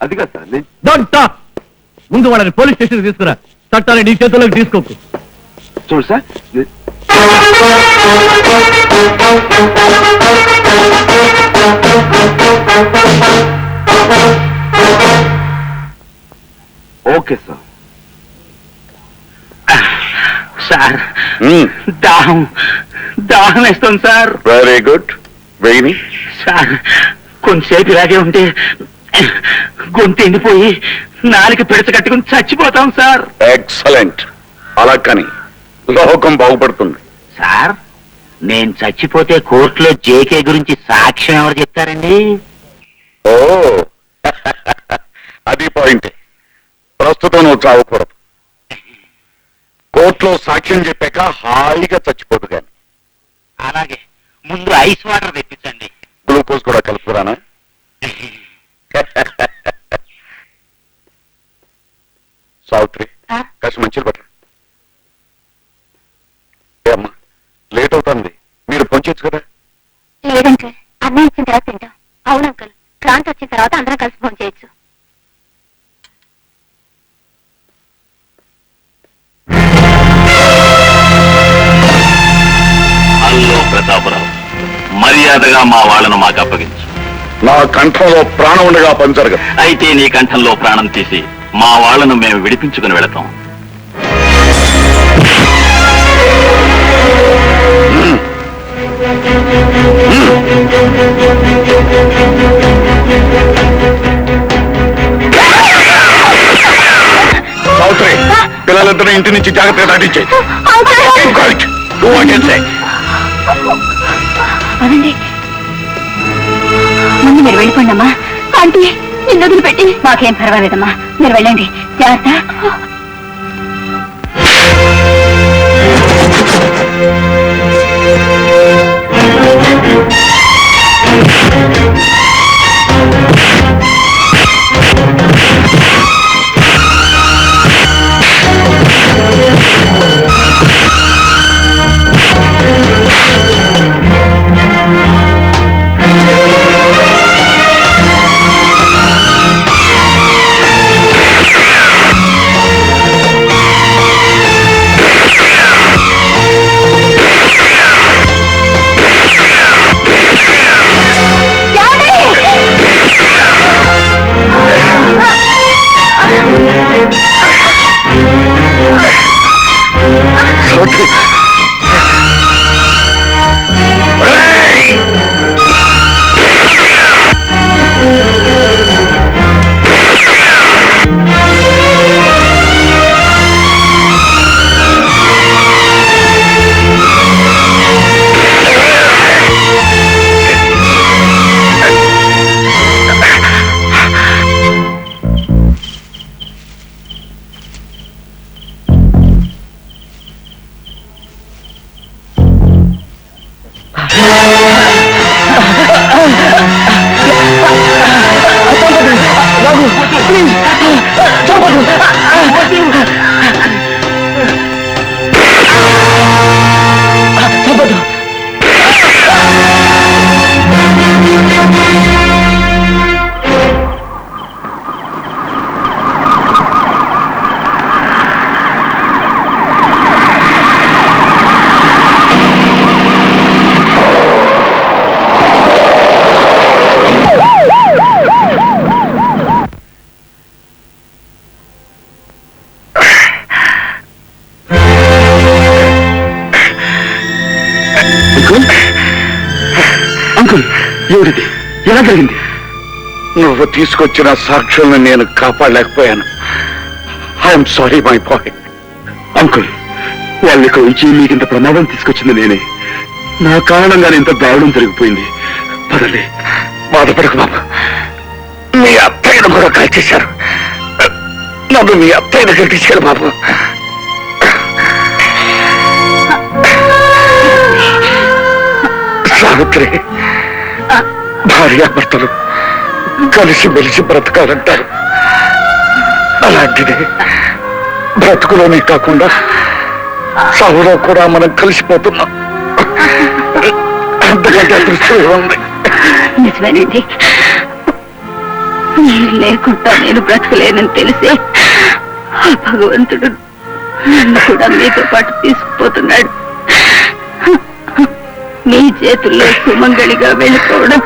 అది కాదు సార్ నేను డోంట్ టాక్ ముందు వాళ్ళని పోలీస్ స్టేషన్ తీసుకురా. చట్టాన్ని నీ చేతుల్లోకి తీసుకోకు. చూడు సార్ ఓకే సార్. సార్ దాహం దాహం వేస్తుంది సార్. వెరీ గుడ్ వెయ్యి సార్ కొంతసేపు ఇలాగే ఉంటే గొంతు ఎండిపోయి నాలుగు పిడచ కట్టుకుని చచ్చిపోతాం సార్. ఎక్సలెంట్. అలా కానీ లోకం బాగుపడుతుంది. సార్ నేను చచ్చిపోతే కోర్టులో జేకే గురించి సాక్ష్యం ఎవరు చెప్తారండి? ఓ అది పాయింట్. ప్రస్తుతం నువ్వు చావకూడదు. కోర్టులో సాక్ష్యం చెప్పాక హాయిగా చచ్చిపోదు కానీ. అలాగే ముందు ఐస్ వాటర్ తెప్పించండి. గ్లూకోజ్ కూడా సావిత్రి? కాస్త మంచిది పట్ల ఏ అమ్మా లేట్ అవుతుంది. మీరు పొంచొచ్చు కదా? లేదంకల్ అన్నయ్య ఇచ్చిన తర్వాత తింటాం. అవును అంకుల్ క్రాంతి వచ్చిన తర్వాత అందరం కలిసి ఫోన్ చేయొచ్చు. హలో ప్రతాపరావు మర్యాదగా మా వాళ్ళను మాకు అప్పగించు. నా కంఠంలో ప్రాణం ఉండగా పని జరగదు. అయితే నీ కంఠంలో ప్రాణం తీసి మా వాళ్ళను మేము విడిపించుకుని వెళతాం. సావిత్రి పిల్లలిద్దరూ ఇంటి నుంచి జాగ్రత్తగా దాటించాయి అదండి ముందు మీరు వెళ్ళిపోండి అమ్మా ఆంటీ. నిన్ను వదిలిపెట్టి మాకేం పర్వాలేదమ్మా. మీరు వెళ్ళండి. జాగ్రత్త. Oh. சொத்து అంకుల్ ఎవరిది? ఎలా జరిగింది? నువ్వు తీసుకొచ్చిన సాక్ష్యాలను నేను కాపాడలేకపోయాను. I'm sorry my boy uncle వాళ్ళు ఇక్కడ ఉంచి మీకు ఇంత ప్రమాదం తీసుకొచ్చింది నేనే. నా కారణంగానే ఇంత దారుణం జరిగిపోయింది. పదలే బాధపడకు బాబు. మీ అత్తయ్యను కూడా కాల్చేశారు. నన్ను మీ అత్తయ్య దగ్గర తీసుకెళ్ళి బాబు. సావిత్రి భార్యాభర్తలు కలిసి మెలిసి బ్రతకాలంటారు. అలాంటిది బ్రతుకులోనే కాకుండా సాగులో కూడా మనం కలిసిపోతున్నాం. అంతకంటే అదృష్టం ఉంది నిజమేనండి. లేకుండా నేను బ్రతకలేనని తెలిసే ఆ భగవంతుడు నన్ను కూడా మీతో పాటు తీసుకుపోతున్నాడు. మీ చేతుల్లో సుమంగళిగా వెళ్ళిపోవడం.